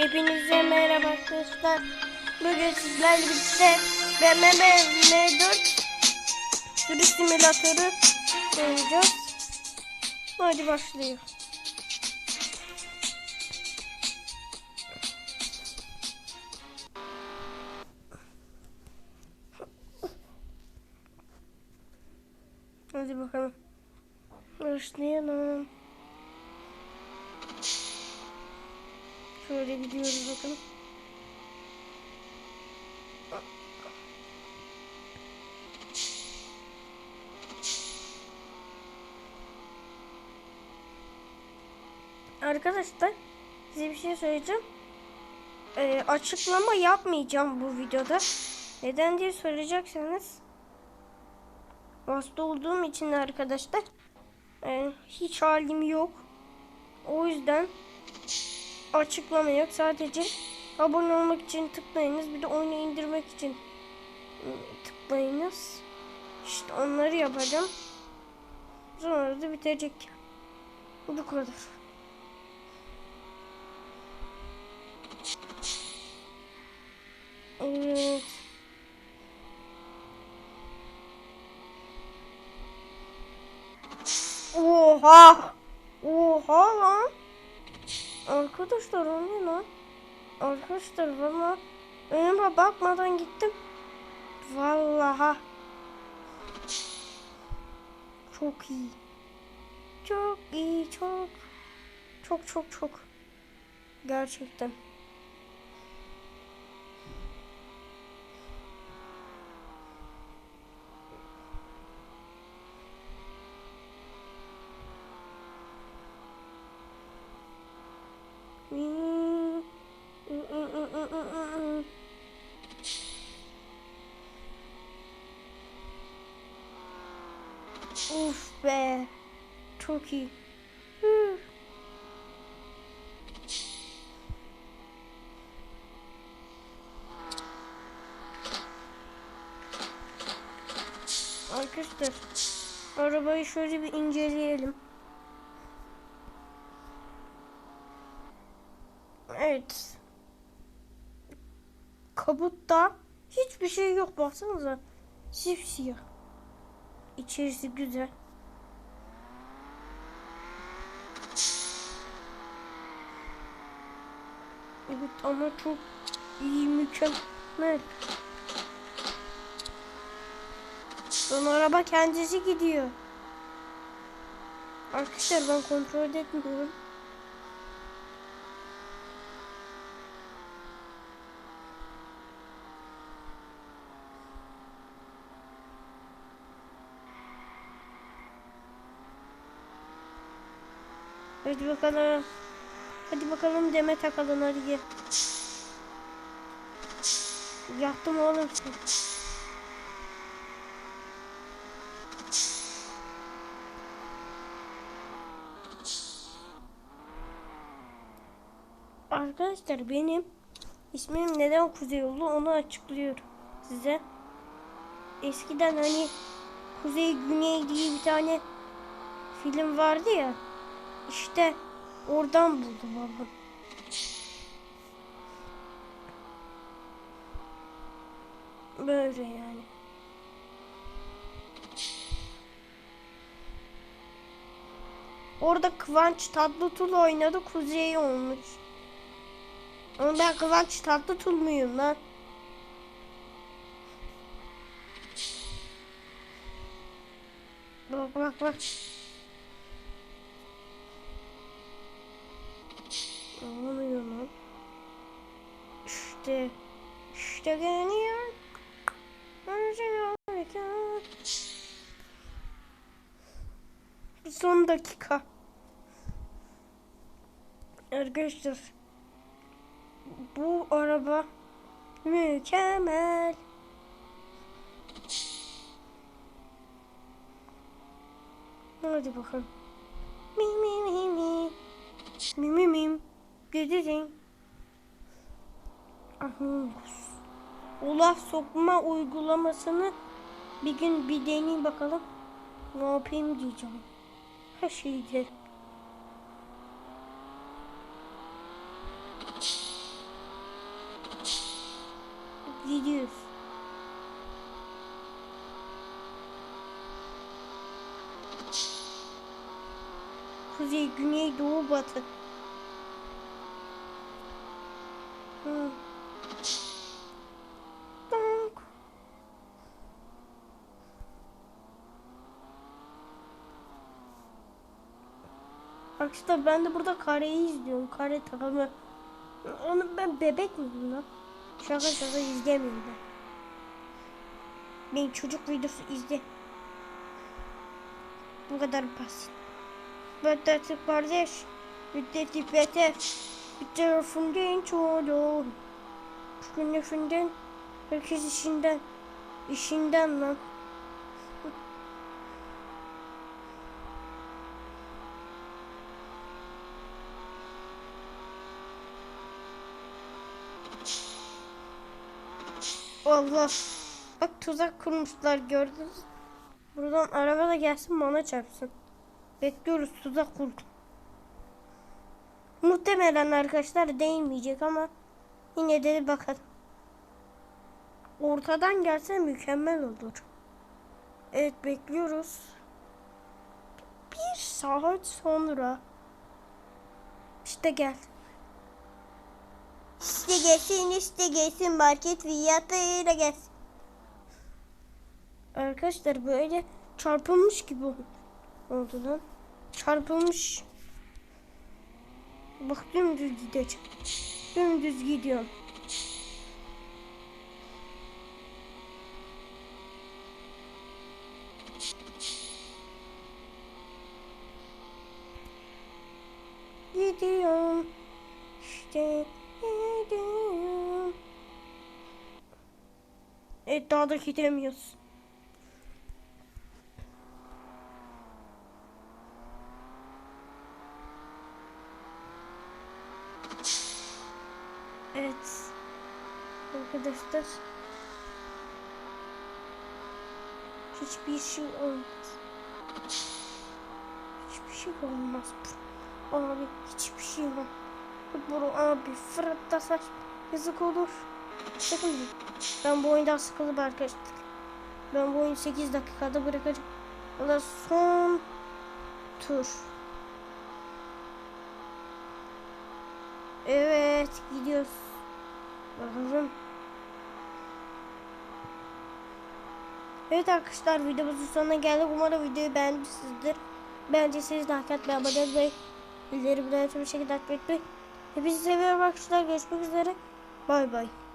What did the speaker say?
Hepinize merhaba arkadaşlar. Bugün sizlerle birlikte BMW M4 sürüş simülatörü oynayacağız. Hadi başlıyor. Hadi bakalım. Başlayalım. Şöyle gidiyoruz bakalım. Arkadaşlar size bir şey söyleyeceğim. Ee, açıklama yapmayacağım bu videoda. Neden diye soracaksanız hasta olduğum için arkadaşlar e, hiç halim yok. O yüzden açıklama yok. Sadece abone olmak için tıklayınız. Bir de oyunu indirmek için ıı, tıklayınız. İşte onları yapacağım. Sonra da bitecek. Bu kadar. Evet. Oha! Oha lan! Arkadaşlar o ne lan? Arkadaşlar valla önüme bakmadan gittim. Vallaha. Çok iyi. Çok iyi çok. Çok çok çok. Gerçekten. Uf be. Çok iyi. Arkadaşlar arabayı şöyle bir inceleyelim. Evet. Kabutta hiçbir şey yok baksanıza. Sipsiyah. İçerisi güzel. Evet ama çok iyi mükemmel. Son araba kendisi gidiyor. Arkadaşlar ben kontrol etmiyorum. Hadi bakalım. Hadi bakalım deme takalım hadi gel. Yaktım oğlum. Arkadaşlar benim ismim neden Kuzey oldu onu açıklıyorum size. Eskiden hani Kuzey Güney diye bir tane film vardı ya. İşte oradan buldum babam. Böyle yani. Orada Kıvanç Tatlıtuğ oynadı. Kuzey olmuş. Ama ben Kıvanç Tatlıtuğ muyum lan? Bak bak bak. Olmuyor lan. İşte. İşte geliyor. Son dakika. Arkadaşlar. Bu araba mükemmel. Hadi bakalım. Mi mi mi mi. Mi mi mi. Ahmus. Olaf sokma uygulamasını bir gün bir deneyim bakalım. Ne yapayım diyeceğim. Her şeyi gidiyoruz. Kuzey, güney, doğu, batı. Hı. Donk. Arkadaşlar ben de burada kareyi izliyorum. Kare takımı. Onu ben bebek miyim lan? Şaka şaka izlemiyorum ben. Ben çocuk videosu izle. Bu kadar basit. Müddeti kardeş. Müddeti beter. Bir tarafından çoğulu. Günlerinden. Herkes işinden. İşinden lan. Allah. Bak tuzak kurmuşlar gördünüz. Buradan araba da gelsin bana çarpsın. Bekliyoruz tuzak kurdum. Muhtemelen arkadaşlar değmeyecek ama yine de bakalım. Ortadan gelse mükemmel olur. Evet bekliyoruz. Bir saat sonra. İşte gel. İşte gelsin işte gelsin market fiyatıyla gelsin. Arkadaşlar böyle çarpılmış gibi oldu lan. Çarpılmış. Bak dümdüz gideceğim. Dümdüz. Gidiyorum. Evet daha da gidemiyoruz. Evet. Arkadaşlar. Hiçbir şey olmaz. Hiçbir şey olmaz. Abi hiçbir şey olmaz. Bro abi Fırat'ta saç yazık olur. Değil. Ben bu oyundan sıkıldım arkadaşlar. Ben bu oyunu 8 dakikada bırakacağım. Valla son tur. Evet gidiyoruz. Bakalım. Evet arkadaşlar videomuzun sonuna geldik. Umarım videoyu beğenmişsinizdir. Beğendiyseniz like atmayı, abone olmayı, bildirimleri bir şekilde açmayı unutmayın. Hepinizi seviyorum arkadaşlar. Görüşmek üzere. Bay bay.